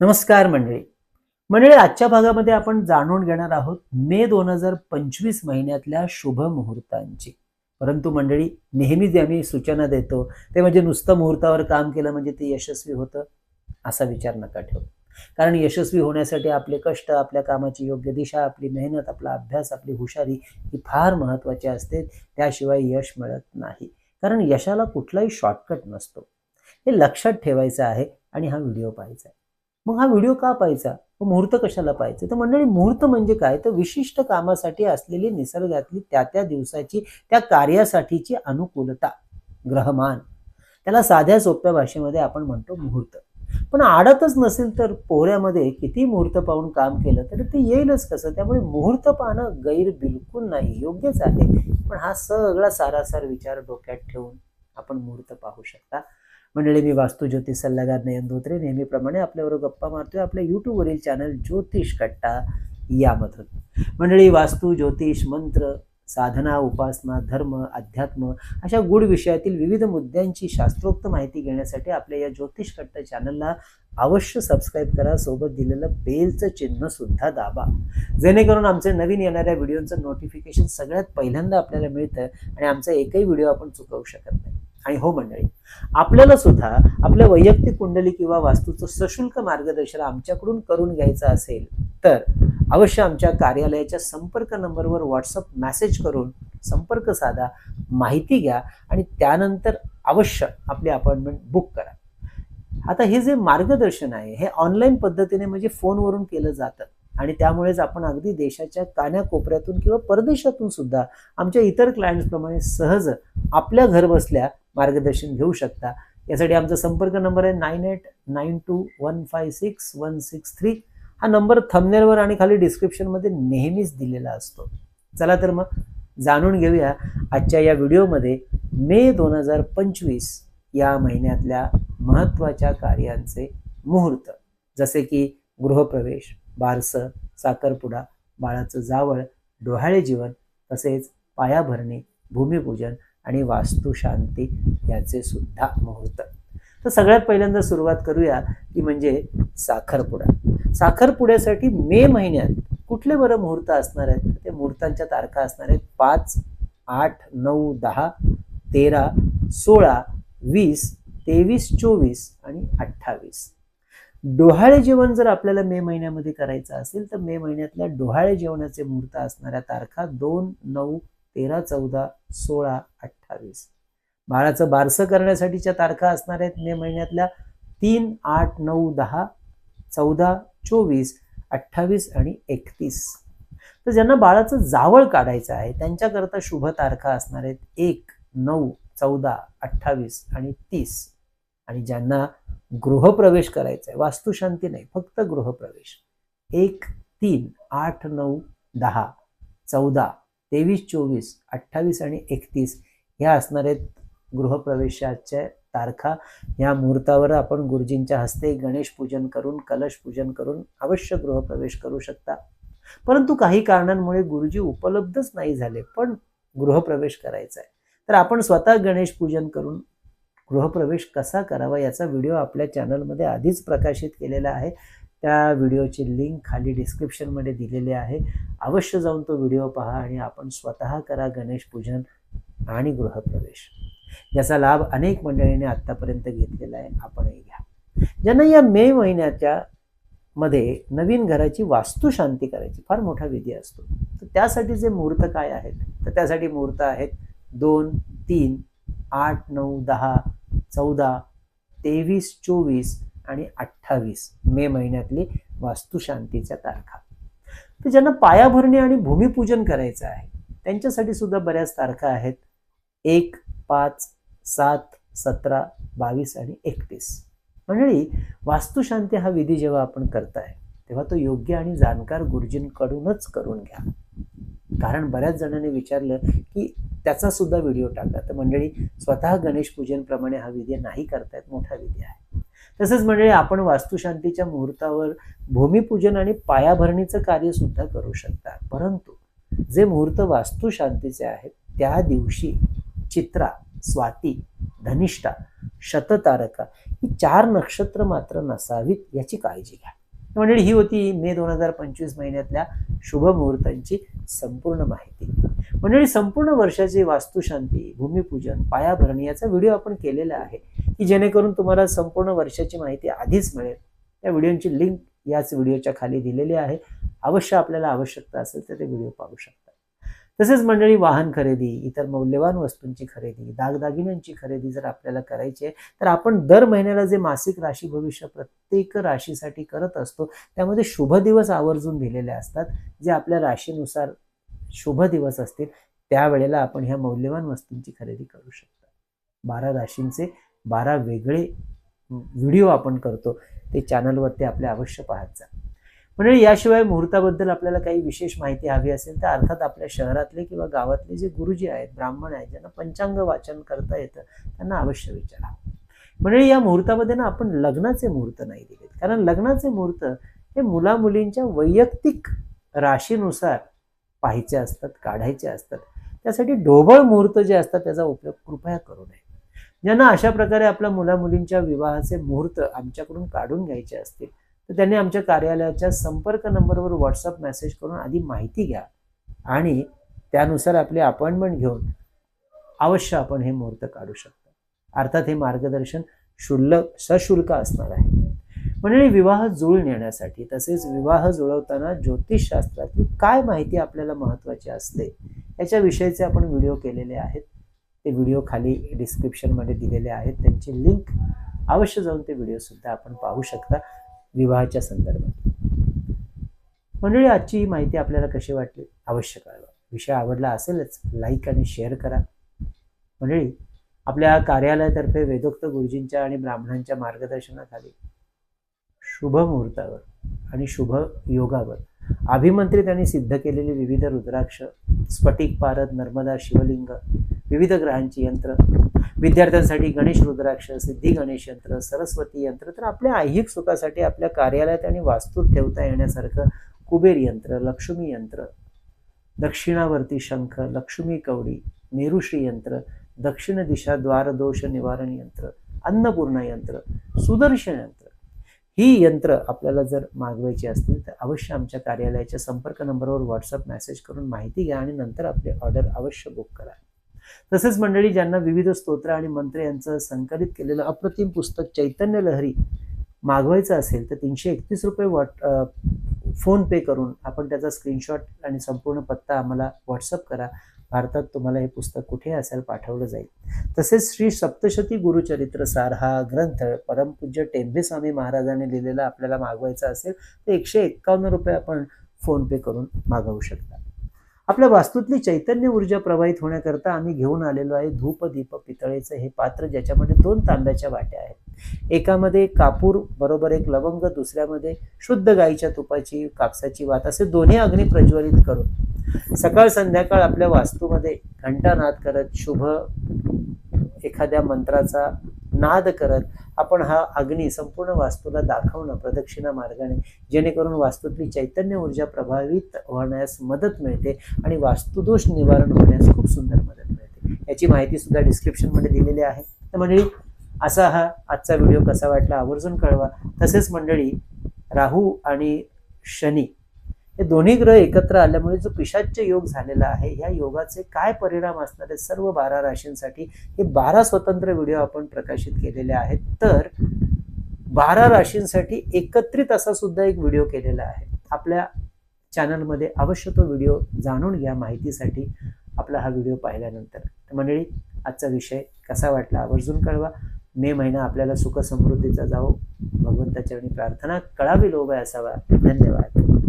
नमस्कार मंडळी. मंडळी आजच्या भागामध्ये आपण जाणून घेणार आहोत मे दोन हजार पंचवीस महिन्यातल्या शुभ मुहूर्तांची. परंतु मंडळी नेहमी जे आम्ही सूचना देतो ते म्हणजे नुसतं मुहूर्तावर काम केलं म्हणजे ते यशस्वी होतं असा विचार नका ठेवू. कारण यशस्वी होण्यासाठी आपले कष्ट आपल्या कामाची योग्य दिशा आपली मेहनत आपला अभ्यास आपली हुशारी ही फार महत्त्वाची असते. त्याशिवाय यश मिळत नाही. कारण यशाला कुठलाही शॉर्टकट नसतो. हे लक्षात ठेवायचं आहे आणि हा व्हिडिओ पाहायचा आहे. मग हा व्हिडिओ का पाहायचा? मग मुहूर्त कशाला पाहायचं? तर मंडळी मुहूर्त म्हणजे काय? तर विशिष्ट कामासाठी असलेली निसर्गातली त्या त्या दिवसाची त्या कार्यासाठीची अनुकूलता ग्रहमान. त्याला साध्या सोप्या भाषेमध्ये आपण म्हणतो मुहूर्त. पण आडतच नसेल तर पोहऱ्यामध्ये किती मुहूर्त पाहून काम केलं तरी ते येईलच कसं? त्यामुळे मुहूर्त पाहणं गैर बिलकुल नाही. योग्यच आहे. पण हा सगळा सारासार विचार डोक्यात ठेवून आपण मुहूर्त पाहू शकता. मंडळी मी वास्तू ज्योतिष सल्लागार नयन धोत्रे. नेहमीप्रमाणे आपल्याबरोबर गप्पा मारतोय. आपल्या यूट्यूबवरील चॅनल ज्योतिष कट्टा यामधून. मंडळी वास्तू ज्योतिष मंत्र साधना उपासना धर्म अध्यात्म अशा गुढ विषयातील विविध मुद्द्यांची शास्त्रोक्त माहिती घेण्यासाठी आपल्या या ज्योतिष कट्ट चॅनलला अवश्य सबस्क्राईब करा. सोबत दिलेलं बेलचं चिन्ह सुद्धा दाबा. जेणेकरून आमचे नवीन येणाऱ्या व्हिडिओचं नोटिफिकेशन सगळ्यात पहिल्यांदा आपल्याला मिळतं आणि आमचा एकही व्हिडिओ आपण चुकवू शकत नाही. आणि हो मंडळी. आपल्याला सुद्धा आपल्या वैयक्तिक कुंडली किंवा वास्तूचं सशुल्क मार्गदर्शन आमच्याकडून करून घ्यायचं असेल तर अवश्य आमच्या कार्यालयाच्या संपर्क नंबरवर व्हॉट्सअप मेसेज करून संपर्क साधा माहिती घ्या आणि त्यानंतर अवश्य आपली अपॉइंटमेंट बुक करा. आता हे जे मार्गदर्शन आहे हे ऑनलाईन पद्धतीने म्हणजे फोनवरून केलं जातं आणि त्यामुळेच आपण अगदी देशाच्या कान्याकोपऱ्यातून किंवा परदेशातून सुद्धा आमच्या इतर क्लायंट्सप्रमाणे सहज आपल्या घर बसल्या मार्गदर्शन घेऊ शकता. यासाठी आमचा संपर्क नंबर आहे nine eight nine two one five six one six three. हा नंबर थंबनेलवर आणि खाली डिस्क्रिप्शनमध्ये नेहमीच दिलेला असतो. चला तर मग जाणून घेऊया आजच्या या व्हिडिओमध्ये मे दोन हजार पंचवीस या महिन्यातल्या महत्त्वाच्या कार्यांचे मुहूर्त. जसे की गृहप्रवेश बारसं साखरपुडा बाळाचं जावळ डोहाळे जीवन तसेच पायाभरणी भूमिपूजन आणि वास्तुशांती याचे सुद्धा मुहूर्त. तर सगळ्यात पहिल्यांदा सुरुवात करूया ती म्हणजे साखरपुडा. साखरपुड्यासाठी मे महिन्यात कुठले बरं मुहूर्त असणार आहेत? ते मुहूर्तांच्या तारखा असणार आहेत पाच आठ नऊ दहा तेरा सोळा वीस तेवीस चोवीस आणि अठ्ठावीस. डोहाळे जेवण जर आपल्याला मे महिन्यामध्ये करायचं असेल तर मे महिन्यातल्या डोहाळे जेवणाचे मुहूर्त असणाऱ्या तारखा दोन नऊ तेरा चौदा सोळा अठ्ठावीस. बाळाचं बारसं करण्यासाठीच्या तारखा असणार आहेत मे महिन्यातल्या तीन आठ नऊ दहा चौदा चोवीस अठ्ठावीस आणि एकतीस. तर ज्यांना बाळाचं जावळ काढायचं आहे त्यांच्याकरता शुभ तारखा असणार आहेत एक नऊ चौदा अठ्ठावीस आणि तीस. आणि ज्यांना गृहप्रवेश करायचा आहे वास्तुशांती नाही फक्त गृहप्रवेश. एक तीन आठ नऊ दहा चौदा तेवीस चोवीस अठ्ठावीस आणि एकतीस ह्या असणार आहेत गृहप्रवेशाच्या तारखा. या मुहूर्तावर आपण गुरुजींच्या हस्ते गणेश पूजन करून कलश पूजन करून अवश्य गृहप्रवेश करू शकता. परंतु काही कारणांमुळे गुरुजी उपलब्धच नाही झाले पण गृहप्रवेश करायचा आहे तर आपण स्वतः गणेश पूजन करून गृहप्रवेश कसा करावा याचा व्हिडिओ आपल्या चॅनलमध्ये आधीच प्रकाशित केलेला आहे. त्या व्हिडिओची लिंक खाली डिस्क्रिप्शनमध्ये दिलेली आहे. अवश्य जाऊन तो व्हिडिओ पहा आणि आपण स्वतः करा गणेश पूजन आणि गृहप्रवेश. याचा लाभ अनेक मंडळींनी आत्तापर्यंत घेतलेला आहे. आपणही घ्या. ज्यांना या मे महिन्याच्या मध्ये नवीन घराची वास्तुशांती करायची फार मोठा विधी असतो. तर त्यासाठी जे मुहूर्त काय आहेत? तर त्यासाठी मुहूर्त आहेत दोन तीन आठ नऊ दहा चौदा तेवीस चोवीस आणि अठ्ठावीस मे महिन्यातली वास्तुशांतीच्या तारखा. तर ज्यांना पायाभरणी आणि भूमिपूजन करायचं आहे त्यांच्यासाठी सुद्धा बऱ्याच तारखा आहेत. एक पाच सात सतरा बावीस आणि एकतीस. मंडळी वास्तुशांती हा विधी जेव्हा आपण करताय तेव्हा तो योग्य आणि जाणकार गुरुजींकडूनच करून घ्या. कारण बऱ्याच जणांनी विचारलं की त्याचा सुद्धा व्हिडिओ टाकला तर मंडळी स्वतः गणेश पूजनप्रमाणे हा विधी नाही करतायत मोठा विधी आहे. तसंच म्हणजे आपण वास्तुशांतीच्या मुहूर्तावर भूमिपूजन आणि पायाभरणीचं कार्य सुद्धा करू शकता. परंतु जे मुहूर्त वास्तुशांतीचे आहेत त्या दिवशी चित्रा स्वाती धनिष्ठा शततारका ही चार नक्षत्र मात्र नसावीत याची काळजी घ्या. मंडळी ही होती मे दोन हजार पंचवीस महिन्यातल्या शुभ मुहूर्तांची संपूर्ण माहिती. मंडळी संपूर्ण वर्षाची वास्तुशांती भूमिपूजन पायाभरणी याचा व्हिडिओ आपण केलेला आहे. की जेणेकरून तुम्हाला संपूर्ण वर्षाची माहिती आधीच मिळेल. त्या व्हिडिओची लिंक याच व्हिडिओच्या खाली दिलेली आहे. अवश्य आपल्याला आवश्यकता असेल तर ते व्हिडिओ पाहू शकता. तसेच मंडळी वाहन खरेदी इतर मौल्यवान वस्तूंची खरेदी दागदागिन्यांची खरेदी जर आपल्याला करायची आहे तर आपण दर महिन्याला जे मासिक राशी भविष्य प्रत्येक राशीसाठी करत असतो त्यामध्ये शुभ दिवस आवर्जून दिलेले असतात. जे आपल्या राशीनुसार शुभ दिवस असतील त्यावेळेला आपण ह्या मौल्यवान वस्तूंची खरेदी करू शकता. बारा राशींचे बारा वेगळे व्हिडिओ आपण करतो ते चॅनलवरती आपल्या अवश्य पाहत जा. म्हणजे याशिवाय मुहूर्ताबद्दल आपल्याला काही विशेष माहिती हवी असेल तर अर्थात आपल्या शहरातले किंवा गावातले जे गुरुजी आहेत ब्राह्मण आहेत ज्यांना पंचांग वाचन करता येतं त्यांना अवश्य विचारा. म्हणजे या मुहूर्तामध्ये ना आपण लग्नाचे मुहूर्त नाही दिलेत. कारण लग्नाचे मुहूर्त हे मुला मुलींच्या वैयक्तिक राशीनुसार पाहायचे असतात काढायचे असतात. त्यासाठी ढोबळ मुहूर्त जे असतात त्याचा उपयोग कृपया करू नये. ज्यांना अशा प्रकारे आपल्या मुला मुलींच्या विवाहाचे मुहूर्त आमच्याकडून काढून घ्यायचे असतील तर त्यांनी आमच्या कार्यालयाच्या संपर्क नंबरवर व्हॉट्सअप मेसेज करून आधी माहिती घ्या आणि त्यानुसार आपली अपॉइंटमेंट घेऊन अवश्य आपण हे मुहूर्त काढू शकतो. अर्थात हे मार्गदर्शन शुल्लक सशुल्क असणार आहे. म्हणजे विवाह जुळून येण्यासाठी तसेच विवाह जुळवताना ज्योतिषशास्त्रातली काय माहिती आपल्याला महत्त्वाची असते याच्याविषयीचे आपण व्हिडिओ केलेले आहेत. ते व्हिडिओ खाली डिस्क्रिप्शनमध्ये दिलेले आहेत. त्यांची लिंक अवश्य जाऊन ते व्हिडिओसुद्धा आपण पाहू शकता विवाहाच्या संदर्भात. मंडळी आजची ही माहिती आपल्याला कशी वाटली? अवश्य कळवा. विषय आवडला असेलच लाईक आणि शेअर करा. मंडळी आपल्या कार्यालयातर्फे वेदोक्त गुरुजींच्या आणि ब्राह्मणांच्या मार्गदर्शनाखाली शुभ मुहूर्तावर आणि शुभ योगावर अभिमंत्रित आणि सिद्ध केलेली विविध रुद्राक्ष स्फटिक पारद नर्मदा शिवलिंग विविध ग्रहांची यंत्र विद्यार्थ्यांसाठी गणेश रुद्राक्ष सिद्धी गणेश यंत्र सरस्वती यंत्र. तर आपल्या ऐहिक सुखासाठी आपल्या कार्यालयात आणि वास्तूत ठेवता येण्यासारखं कुबेर यंत्र लक्ष्मी यंत्र दक्षिणावर्ती शंख लक्ष्मी कवडी मेरुश्री यंत्र दक्षिण दिशा द्वारदोष निवारण यंत्र अन्नपूर्णा यंत्र सुदर्शन यंत्र. ही यंत्र आपल्याला जर मागवायची असतील तर अवश्य आमच्या कार्यालयाच्या संपर्क नंबरवर व्हॉट्सअप मेसेज करून माहिती घ्या आणि नंतर आपली ऑर्डर अवश्य बुक करा. तसेच मंडळी ज्यांना विविध स्तोत्र आणि मंत्र यांचं संकलित केलेलं अप्रतिम पुस्तक चैतन्य लहरी मागवायचं असेल तर तीनशे एकतीस रुपये वॉट फोन पे करून आपण त्याचा स्क्रीनशॉट आणि संपूर्ण पत्ता आम्हाला व्हॉट्सअप करा. भारतात तुम्हाला हे पुस्तक कुठे असेल पाठवलं जाईल? तसेच श्री सप्तशती गुरुचरित्र सार हा ग्रंथ परमपूज्य टेंभे स्वामी महाराजांनी लिहिलेला आपल्याला मागवायचा असेल तर एकशे एक्कावन्न रुपये आपण फोनपे करून मागवू शकता. आपल्या वास्तूतली चैतन्य ऊर्जा प्रवाहित होण्याकरता आम्ही घेऊन आलेलो आहे धूप दीप पितळेचं हे पात्र ज्याच्यामध्ये दोन तांब्याच्या वाट्या आहेत. एकामध्ये कापूर बरोबर एक लवंग दुसऱ्यामध्ये शुद्ध गाईच्या तुपाची कापसाची वात असे दोन्ही अग्नी प्रज्वलित करून सकाळ संध्याकाळ आपल्या वास्तूमध्ये घंटानाद करत शुभ एखाद्या मंत्राचा नाद करत आपण हा अग्नी संपूर्ण वास्तूला दाखवणं प्रदक्षिणा मार्गाने जेणेकरून वास्तूतली चैतन्य ऊर्जा प्रभावित होण्यास मदत मिळते आणि वास्तुदोष निवारण होण्यास खूप सुंदर मदत मिळते. याची माहिती सुद्धा डिस्क्रिप्शनमध्ये दिलेली आहे. तर मंडळी असा हा आजचा व्हिडिओ कसा वाटला आवर्जून कळवा. तसेच मंडळी राहू आणि शनी हे दोन्ही ग्रह एकत्र आल्यामुळे जो पिशाच्य योग झालेला आहे ह्या योगाचे काय परिणाम असणार आहेत सर्व बारा राशींसाठी हे बारा स्वतंत्र व्हिडिओ आपण प्रकाशित केलेले आहेत. तर बारा राशींसाठी एकत्रित असा सुद्धा एक व्हिडिओ केलेला आहे. आपल्या चॅनलमध्ये अवश्य तो व्हिडिओ जाणून घ्या माहितीसाठी. आपला हा व्हिडिओ पाहिल्यानंतर. तर मंडळी आजचा विषय कसा वाटला आवर्जून कळवा. मे महिना आपल्याला सुख समृद्धीचा जावो. भगवंताच्या प्रार्थना कळावी लोभ असावा. धन्यवाद.